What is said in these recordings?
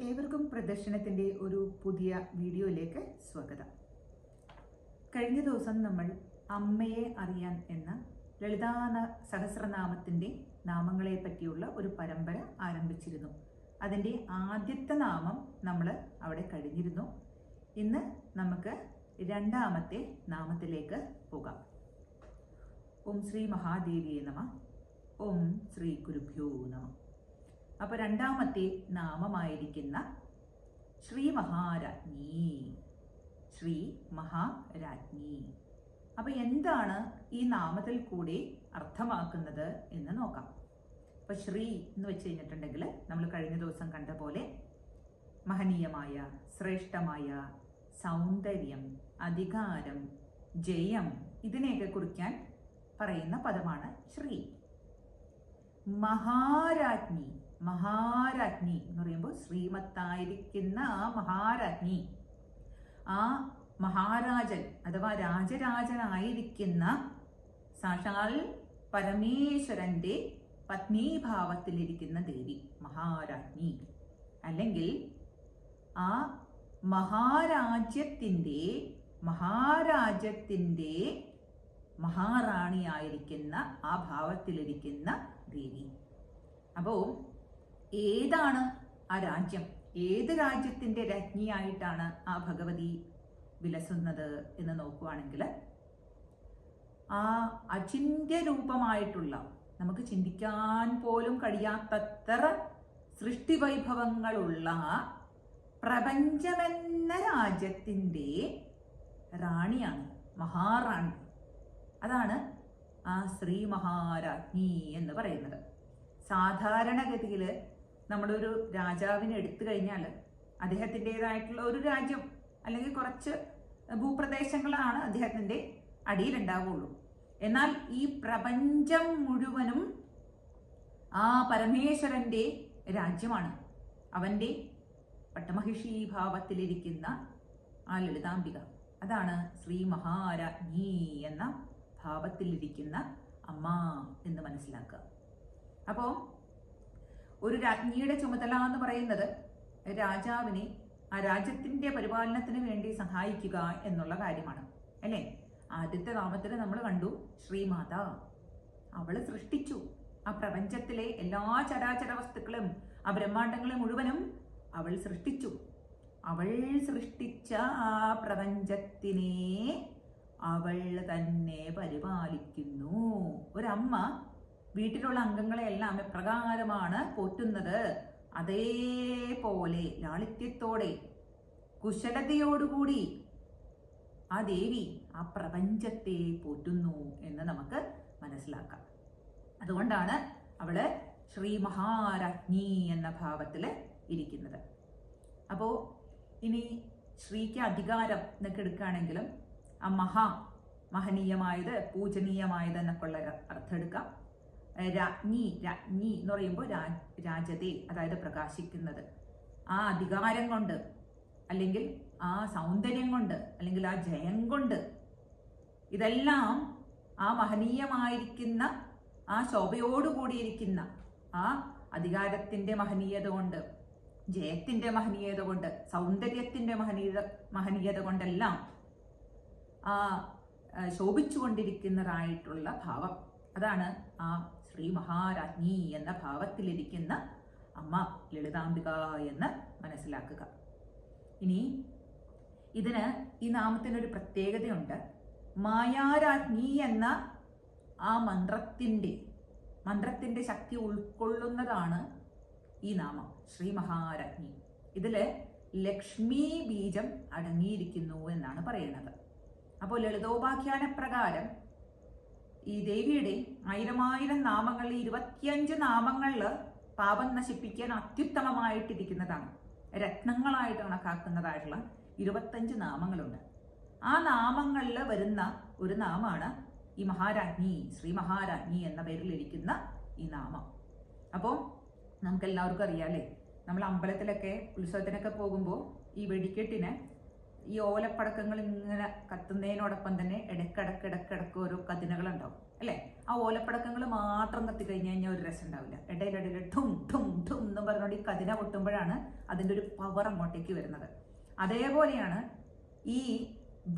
ഏവർക്കും പ്രദർശനത്തിന്റെ ഒരു പുതിയ വീഡിയോയിലേക്ക് സ്വാഗതം. കഴിഞ്ഞ ദിവസം നമ്മൾ അമ്മയെ അറിയാൻ എന്ന ലളിതാന സഹസ്രനാമത്തിന്റെ നാമങ്ങളെ പറ്റിയുള്ള ഒരു പരമ്പര ആരംഭിച്ചിരുന്നു. അതിന്റെ ആദ്യത്തെ നാമം നമ്മൾ അവിടെ കഴിഞ്ഞിരുന്നു. ഇന്ന് നമുക്ക് രണ്ടാമത്തെ നാമത്തിലേക്ക് പോകാം. ഓം ശ്രീ മഹാദേവിയെ നമ. ഓം ശ്രീ ഗുരുഭ്യോ നമ. അപ്പോൾ രണ്ടാമത്തെ നാമമായിരിക്കുന്ന ശ്രീ മഹാരാജ്ഞി. ശ്രീ മഹാരാജ്ഞി. അപ്പോൾ എന്താണ് ഈ നാമത്തിൽ കൂടി അർത്ഥമാക്കുന്നത് എന്ന് നോക്കാം. അപ്പോൾ ശ്രീ എന്ന് വെച്ച് കഴിഞ്ഞിട്ടുണ്ടെങ്കിൽ നമ്മൾ കഴിഞ്ഞ ദിവസം കണ്ട പോലെ മഹനീയമായ ശ്രേഷ്ഠമായ സൗന്ദര്യം അധികാരം ജയം ഇതിനെയൊക്കെ കുറിക്കാൻ പറയുന്ന പദമാണ് ശ്രീ. മഹാരാജ്ഞി. മഹാരാജ്ഞി എന്ന് പറയുമ്പോൾ ശ്രീമത്തായിരിക്കുന്ന ആ മഹാരാജ്ഞി. ആ മഹാരാജൻ അഥവാ രാജരാജനായിരിക്കുന്ന സാക്ഷാൽ പരമേശ്വരന്റെ പത്നീഭാവത്തിലിരിക്കുന്ന ദേവി മഹാരാജ്ഞി. അല്ലെങ്കിൽ ആ മഹാരാജ്യത്തിന്റെ മഹാരാജ്യത്തിന്റെ മഹാറാണിയായിരിക്കുന്ന ആ ഭാവത്തിലിരിക്കുന്ന ദേവി. അപ്പോൾ ഏതാണ് ആ രാജ്യം? ഏത് രാജ്യത്തിന്റെ രജ്ഞിയായിട്ടാണ് ആ ഭഗവതി വിലസുന്നത് എന്ന് നോക്കുവാണെങ്കിൽ ആ അചിന്യ രൂപമായിട്ടുള്ള നമുക്ക് ചിന്തിക്കാൻ പോലും കഴിയാത്തത്ര സൃഷ്ടിവൈഭവങ്ങളുള്ള പ്രപഞ്ചമെന്ന രാജ്യത്തിന്റെ റാണിയാണ് മഹാറാണി. അതാണ് ആ ശ്രീ മഹാരാജ്ഞി എന്ന് പറയുന്നത്. സാധാരണഗതിയിൽ നമ്മളൊരു രാജാവിനെ എടുത്തു കഴിഞ്ഞാൽ അദ്ദേഹത്തിന്റെതായിട്ടുള്ള ഒരു രാജ്യം അല്ലെങ്കിൽ കുറച്ച് ഭൂപ്രദേശങ്ങളാണ് അദ്ദേഹത്തിന്റെ അടിയിലുണ്ടാവുള്ളൂ. എന്നാൽ ഈ പ്രപഞ്ചം മുഴുവനും ആ പരമേശ്വരന്റെ രാജ്യമാണ്. അവന്റെ പട്ടമഹിഷി ഭാവത്തിലിരിക്കുന്ന ആ ലളിതാംബിക. അതാണ് ശ്രീ മഹാരാജ്ഞി എന്ന ഭാവത്തിലിരിക്കുന്ന അമ്മ എന്ന് മനസ്സിലാക്കുക. അപ്പോൾ ഒരു രാജ്ഞിയുടെ ചുമതല എന്ന് പറയുന്നത് രാജാവിനെ ആ രാജ്യത്തിന്റെ പരിപാലനത്തിന് വേണ്ടി സഹായിക്കുക എന്നുള്ള കാര്യമാണ്. അല്ലേ? ആദ്യത്തെ നാമത്തിൽ നമ്മൾ കണ്ടു ശ്രീമാത. അവൾ സൃഷ്ടിച്ചു. ആ പ്രപഞ്ചത്തിലെ എല്ലാ ചരാചര വസ്തുക്കളും ആ ബ്രഹ്മാണ്ടങ്ങളെ മുഴുവനും അവൾ സൃഷ്ടിച്ചു. അവൾ സൃഷ്ടിച്ച ആ പ്രപഞ്ചത്തിനെ അവൾ തന്നെ പരിപാലിക്കുന്നു. ഒരമ്മ വീട്ടിലുള്ള അംഗങ്ങളെയെല്ലാം എപ്രകാരമാണ് പോറ്റുന്നത് അതേപോലെ ലാളിത്യത്തോടെ കുശലതയോടുകൂടി ആ ദേവി ആ പ്രപഞ്ചത്തെ പോറ്റുന്നു എന്ന് നമുക്ക് മനസ്സിലാക്കാം. അതുകൊണ്ടാണ് അവൾ ശ്രീ മഹാരാജ്ഞി എന്ന ഭാവത്തിൽ ഇരിക്കുന്നത്. അപ്പോൾ ഇനി ശ്രീക്ക് അധികാരം എന്നൊക്കെ എടുക്കുകയാണെങ്കിലും ആ മഹാ മഹനീയമായത് പൂജനീയമായത് എന്നൊക്കെ ഉള്ള അർത്ഥം എടുക്കാം. രാജ്ഞി രാജ്ഞി എന്ന് പറയുമ്പോൾ രാജതെ അതായത് പ്രകാശിക്കുന്നത്. ആ അധികാരം കൊണ്ട് അല്ലെങ്കിൽ ആ സൗന്ദര്യം കൊണ്ട് അല്ലെങ്കിൽ ആ ജയം കൊണ്ട് ഇതെല്ലാം ആ മഹനീയമായിരിക്കുന്ന ആ ശോഭയോടുകൂടിയിരിക്കുന്ന ആ അധികാരത്തിന്റെ മഹനീയത കൊണ്ട് ജയത്തിന്റെ മഹനീയത കൊണ്ട് സൗന്ദര്യത്തിന്റെ മഹനീയത മഹനീയത കൊണ്ടെല്ലാം ആ ശോഭിച്ചുകൊണ്ടിരിക്കുന്നതായിട്ടുള്ള ഭാവം. അതാണ് ആ ശ്രീ മഹാരാജ്ഞി എന്ന ഭാവത്തിലിരിക്കുന്ന അമ്മ ലളിതാംബിക എന്ന് മനസ്സിലാക്കുക. ഇനി ഇതിന് ഈ നാമത്തിനൊരു പ്രത്യേകതയുണ്ട്. മായാരാജ്ഞി എന്ന ആ മന്ത്രത്തിന്റെ മന്ത്രത്തിന്റെ ശക്തി ഉൾക്കൊള്ളുന്നതാണ് ഈ നാമം ശ്രീ മഹാരാജ്ഞി ഇതിൽ ലക്ഷ്മി ബീജം അടങ്ങിയിരിക്കുന്നു എന്നാണ് പറയുന്നത്. അപ്പോൾ ലളിതോപാഖ്യാന പ്രകാരം ഈ ദേവിയുടെ ആയിരമായിരം നാമങ്ങളിൽ ഇരുപത്തിയഞ്ച് നാമങ്ങളിൽ പാപം നശിപ്പിക്കാൻ അത്യുത്തമമായിട്ടിരിക്കുന്നതാണ്. രത്നങ്ങളായിട്ട് കണക്കാക്കുന്നതായിട്ടുള്ള ഇരുപത്തഞ്ച് നാമങ്ങളുണ്ട്. ആ നാമങ്ങളിൽ വരുന്ന ഒരു നാമാണ് ഈ മഹാരാജ്ഞി ശ്രീ മഹാരാജ്ഞി എന്ന പേരിലിരിക്കുന്ന ഈ നാമം. അപ്പോൾ നമുക്ക് എല്ലാവർക്കും അല്ലേ? നമ്മൾ അമ്പലത്തിലൊക്കെ ഉത്സവത്തിനൊക്കെ പോകുമ്പോൾ ഈ വെടിക്കെട്ടിന് ഈ ഓലപ്പടക്കങ്ങൾ ഇങ്ങനെ കത്തുന്നതിനോടൊപ്പം തന്നെ ഇടക്കിടക്ക് ഇടക്കിടക്ക് ഓരോ കതിനകളുണ്ടാവും അല്ലേ? ആ ഓലപ്പടക്കങ്ങൾ മാത്രം കത്തിക്കഴിഞ്ഞ് കഴിഞ്ഞാൽ ഒരു രസം ഉണ്ടാവില്ല. ഇടയിലിടയിൽ ഠും ഠും ഠും എന്ന് പറഞ്ഞുകൊണ്ട് ഈ കതിന പൊട്ടുമ്പോഴാണ് അതിന്റെ ഒരു പവർ അങ്ങോട്ടേക്ക് വരുന്നത്. അതേപോലെയാണ് ഈ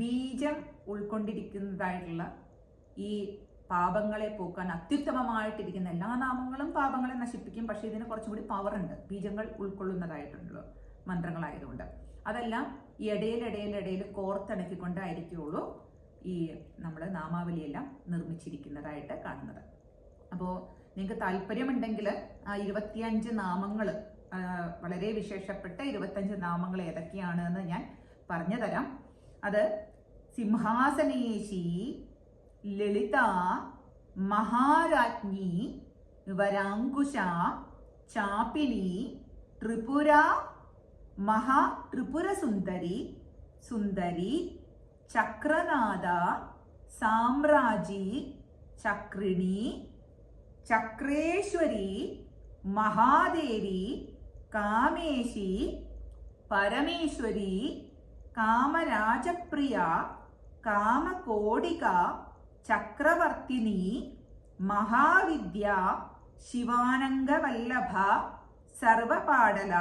ബീജം ഉൾക്കൊണ്ടിരിക്കുന്നതായിട്ടുള്ള ഈ പാപങ്ങളെ പോക്കാൻ അത്യുത്തമമായിട്ടിരിക്കുന്ന എല്ലാ നാമങ്ങളും പാപങ്ങളെ നശിപ്പിക്കും പക്ഷേ ഇതിന് കുറച്ചും കൂടി പവർ ഉണ്ട്. ബീജങ്ങൾ ഉൾക്കൊള്ളുന്നതായിട്ടുള്ള മന്ത്രങ്ങളായതുകൊണ്ട്. അതെല്ലാം ഇടയിൽ ഇടയിൽ ഇടയിൽ കോർത്തിണക്കിക്കൊണ്ടായിരിക്കുള്ളൂ ഈ നമ്മൾ നാമാവലിയെല്ലാം നിർമ്മിച്ചിരിക്കുന്നതായിട്ട് കാണുന്നത്. അപ്പോൾ നിങ്ങൾക്ക് താല്പര്യമുണ്ടെങ്കിൽ ആ ഇരുപത്തിയഞ്ച് നാമങ്ങൾ വളരെ വിശേഷപ്പെട്ട ഇരുപത്തഞ്ച് നാമങ്ങൾ ഏതൊക്കെയാണ് എന്ന് ഞാൻ പറഞ്ഞു തരാം അത് സിംഹാസനേശി ലളിത മഹാരാജ്ഞി വരാങ്കുശ ചാപ്പിലി ത്രിപുര മഹാ ത്രിപുര സുന്ദരി ചക്രനാഥ സാമ്രാജി ചക്രിണി ചക്രേശ്വരി മഹാദേവി കാമേശി പരമേശ്വരി കാമരാജപ്രിയ കാമകോടിക ചക്രവർത്തിനി മഹാവിദ്യ ശിവാനംഗവല്ലഭ സർവപാടല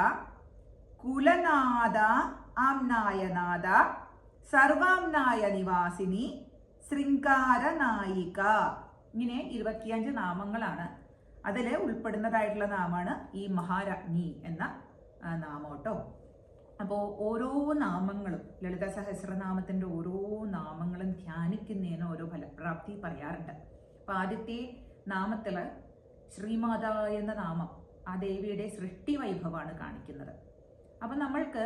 കുലനാഥ ആംനായനാഥ സർവാംനായ നിവാസിനി ശൃംഗാരനായിക. ഇങ്ങനെ ഇരുപത്തിയഞ്ച് നാമങ്ങളാണ്. അതിൽ ഉൾപ്പെടുന്നതായിട്ടുള്ള നാമാണ് ഈ മഹാരാജ്ഞി എന്ന നാമം കേട്ടോ അപ്പോൾ ഓരോ നാമങ്ങളും ലളിത സഹസ്രനാമത്തിന്റെ ഓരോ നാമങ്ങളും ധ്യാനിക്കുന്നതിന് ഓരോ ഫലപ്രാപ്തി പറയാറുണ്ട്. അപ്പോൾ ആദ്യത്തെ നാമത്തിൽ ശ്രീമാത എന്ന നാമം ആ ദേവിയുടെ സൃഷ്ടി വൈഭവമാണ് കാണിക്കുന്നത്. അപ്പം നമ്മൾക്ക്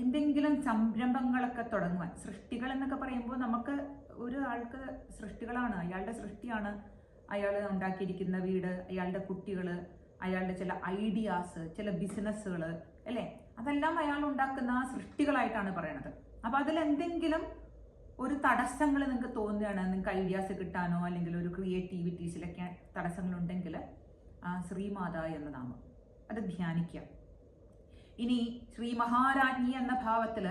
എന്തെങ്കിലും സംരംഭങ്ങളൊക്കെ തുടങ്ങുവാൻ സൃഷ്ടികൾ എന്നൊക്കെ പറയുമ്പോൾ നമുക്ക് ഒരു ആൾക്ക് സൃഷ്ടികളാണ് അയാളുടെ സൃഷ്ടിയാണ് അയാൾ ഉണ്ടാക്കിയിരിക്കുന്ന വീട് അയാളുടെ കുട്ടികൾ അയാളുടെ ചില ഐഡിയാസ് ചില ബിസിനസ്സുകൾ അല്ലേ? അതെല്ലാം അയാൾ ഉണ്ടാക്കുന്ന സൃഷ്ടികളായിട്ടാണ് പറയണത്. അപ്പോൾ അതിലെന്തെങ്കിലും ഒരു തടസ്സങ്ങൾ നിങ്ങൾക്ക് തോന്നുകയാണ് നിങ്ങൾക്ക് ഐഡിയാസ് കിട്ടാനോ അല്ലെങ്കിൽ ഒരു ക്രിയേറ്റിവിറ്റീസിലൊക്കെ തടസ്സങ്ങളുണ്ടെങ്കിൽ ശ്രീമാത എന്ന നാമം. അത് ധ്യാനിക്കുക. ഇനി ശ്രീ മഹാരാജ്ഞി എന്ന ഭാവത്തിൽ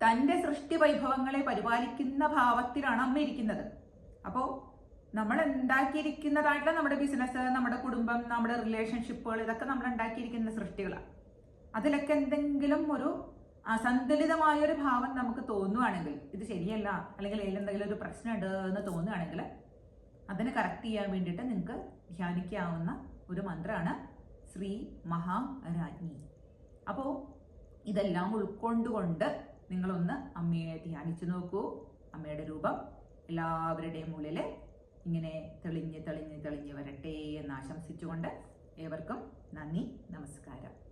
തന്റെ സൃഷ്ടി വൈഭവങ്ങളെ പരിപാലിക്കുന്ന ഭാവത്തിലാണ് അമ്മ ഇരിക്കുന്നത്. അപ്പോൾ നമ്മൾ ഉണ്ടാക്കിയിരിക്കുന്നതായിട്ടുള്ള നമ്മുടെ ബിസിനസ് നമ്മുടെ കുടുംബം നമ്മുടെ റിലേഷൻഷിപ്പുകൾ ഇതൊക്കെ നമ്മൾ ഉണ്ടാക്കിയിരിക്കുന്ന സൃഷ്ടികളാണ് അതിലൊക്കെ എന്തെങ്കിലും ഒരു അസന്തുലിതമായ ഒരു ഭാവം നമുക്ക് തോന്നുവാണെങ്കിൽ ഇത് ശരിയല്ല അല്ലെങ്കിൽ എന്തെങ്കിലും ഒരു പ്രശ്നമുണ്ട് എന്ന് തോന്നുകയാണെങ്കിൽ അതിനെ കറക്റ്റ് ചെയ്യാൻ വേണ്ടിയിട്ട് നിങ്ങൾക്ക് ധ്യാനിക്കാവുന്ന ഒരു മന്ത്രമാണ് ശ്രീ മഹാരാജ്ഞി. അപ്പോൾ ഇതെല്ലാം ഉൾക്കൊണ്ടുകൊണ്ട് നിങ്ങളൊന്ന് അമ്മയെ ധ്യാനിച്ചു നോക്കൂ. അമ്മയുടെ രൂപം എല്ലാവരുടെയും ഉള്ളിൽ ഇങ്ങനെ തെളിഞ്ഞ് തെളിഞ്ഞ് തെളിഞ്ഞ് വരട്ടെ എന്ന് ആശംസിച്ചുകൊണ്ട് ഏവർക്കും നന്ദി നമസ്കാരം.